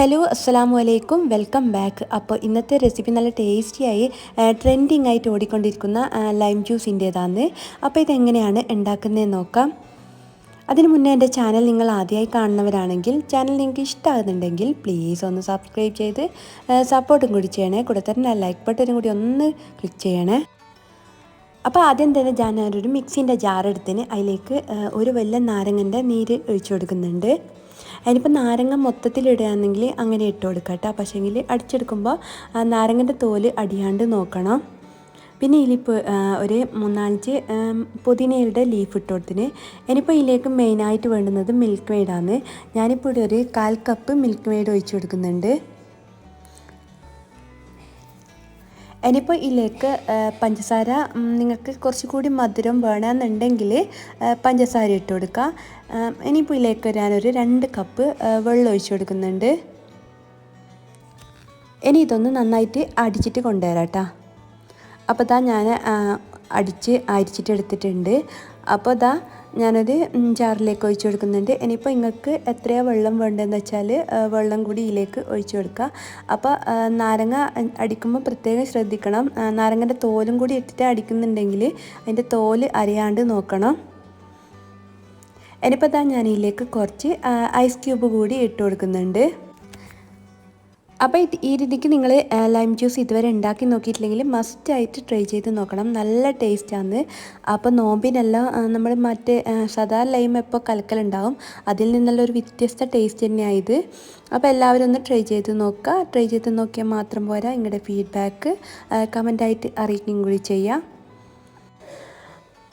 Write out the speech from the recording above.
Hello അസ്സാം വലൈക്കും welcome back അപ്പോൾ ഇന്നത്തെ റെസിപ്പി നല്ല ടേസ്റ്റിയായി ട്രെൻഡിങ് ആയിട്ട് ഓടിക്കൊണ്ടിരിക്കുന്ന ലൈം ജ്യൂസിന്റേതാണ് അപ്പോൾ ഇതെങ്ങനെയാണ് ഉണ്ടാക്കുന്നതെന്ന് നോക്കാം. അതിന് മുന്നേ എന്റെ ചാനൽ നിങ്ങൾ ആദ്യമായി കാണുന്നവരാണെങ്കിൽ ചാനൽ നിങ്ങൾക്ക് ഇഷ്ടമാകുന്നുണ്ടെങ്കിൽ പ്ലീസ് ഒന്ന് സബ്സ്ക്രൈബ് ചെയ്ത് സപ്പോർട്ടും കൂടി ചെയ്യണേ. കൂടെ തന്നെ ലൈക്ക് ബട്ടനും കൂടി ഒന്ന് ക്ലിക്ക് ചെയ്യണേ. അപ്പോൾ ആദ്യം തന്നെ ഞാനൊരു മിക്സിന്റെ ജാർ എടുത്തിന്. അതിലേക്ക് ഒരു വലിയ നാരങ്ങന്റെ നീര് ഒഴിച്ചു കൊടുക്കുന്നുണ്ട്. അതിനിപ്പോൾ നാരങ്ങ മൊത്തത്തിൽ ഇടുകയാണെങ്കിൽ അങ്ങനെ ഇട്ട് കൊടുക്കാം കേട്ടോ. പക്ഷേങ്കിൽ അടിച്ചെടുക്കുമ്പോൾ നാരങ്ങന്റെ തോൽ അടിയാണ്ട് നോക്കണം. പിന്നെ ഇതിലിപ്പോൾ ഒരു മൂന്നാലഞ്ച് പുതിനയുടെ ലീഫ് ഇട്ട് കൊടുത്തിന്. ഇനിയിപ്പോൾ ഇതിലേക്ക് മെയിനായിട്ട് വേണ്ടുന്നത് മിൽക്ക് മെയ്ഡാണ് ഞാനിപ്പോൾ ഒരു കാൽ കപ്പ് മിൽക്ക് മെയ്ഡ് ഒഴിച്ചു കൊടുക്കുന്നുണ്ട്. ഇനിയിപ്പോൾ ഇതിലേക്ക് പഞ്ചസാര നിങ്ങൾക്ക് കുറച്ചുകൂടി മധുരം വേണമെന്നുണ്ടെങ്കിൽ പഞ്ചസാര ഇട്ട് കൊടുക്കുക ഇനിയിപ്പോൾ ഇതിലേക്ക് ഞാനൊരു രണ്ട് കപ്പ് വെള്ളം ഒഴിച്ചു കൊടുക്കുന്നുണ്ട്. ഇനി ഇതൊന്ന് നന്നായിട്ട് അടിച്ചിട്ട് കൊണ്ടുവരാം കേട്ടോ. അപ്പോൾ താ ഞാൻ അടിച്ച് അരിച്ചിട്ട് എടുത്തിട്ടുണ്ട്. അപ്പോൾ ഇതാ ഞാനൊരു ജാറിലേക്ക് ഒഴിച്ചു കൊടുക്കുന്നുണ്ട്. ഇനിയിപ്പോൾ നിങ്ങൾക്ക് എത്രയാണ് വെള്ളം വേണ്ടതെന്ന് വെച്ചാൽ വെള്ളം കൂടി ഇതിലേക്ക് ഒഴിച്ചു കൊടുക്കുക. അപ്പോൾ നാരങ്ങ അടിക്കുമ്പോൾ പ്രത്യേകം ശ്രദ്ധിക്കണം. നാരങ്ങന്റെ തോലും കൂടി ഇട്ടിട്ട് അടിക്കുന്നുണ്ടെങ്കിൽ അതിന്റെ തോൽ അരിയാണ്ട് നോക്കണം. ഇനിയിപ്പോൾ താ ഞാനിതിലേക്ക് കുറച്ച് ഐസ് ക്യൂബ് കൂടി ഇട്ട് കൊടുക്കുന്നുണ്ട്. അപ്പോൾ ഈ രീതിക്ക് നിങ്ങൾ ലൈം ജ്യൂസ് ഇതുവരെ ഉണ്ടാക്കി നോക്കിയിട്ടില്ലെങ്കിൽ മസ്റ്റായിട്ട് ട്രൈ ചെയ്ത് നോക്കണം. നല്ല ടേസ്റ്റാണ് അപ്പോൾ നോമ്പിനെല്ലാം നമ്മൾ മറ്റേ സദാ ലൈം എപ്പോൾ കലക്കലുണ്ടാവും. അതിൽ നിന്നുള്ള ഒരു വ്യത്യസ്ത ടേസ്റ്റ് തന്നെയായത്. അപ്പോൾ എല്ലാവരും ഒന്ന് ട്രൈ ചെയ്ത് നോക്കുക ട്രൈ ചെയ്ത് നോക്കിയാൽ മാത്രം പോരാ. നിങ്ങളുടെ ഫീഡ്ബാക്ക് കമന്റായിട്ട് അറിയിക്കുകയും കൂടി ചെയ്യാം.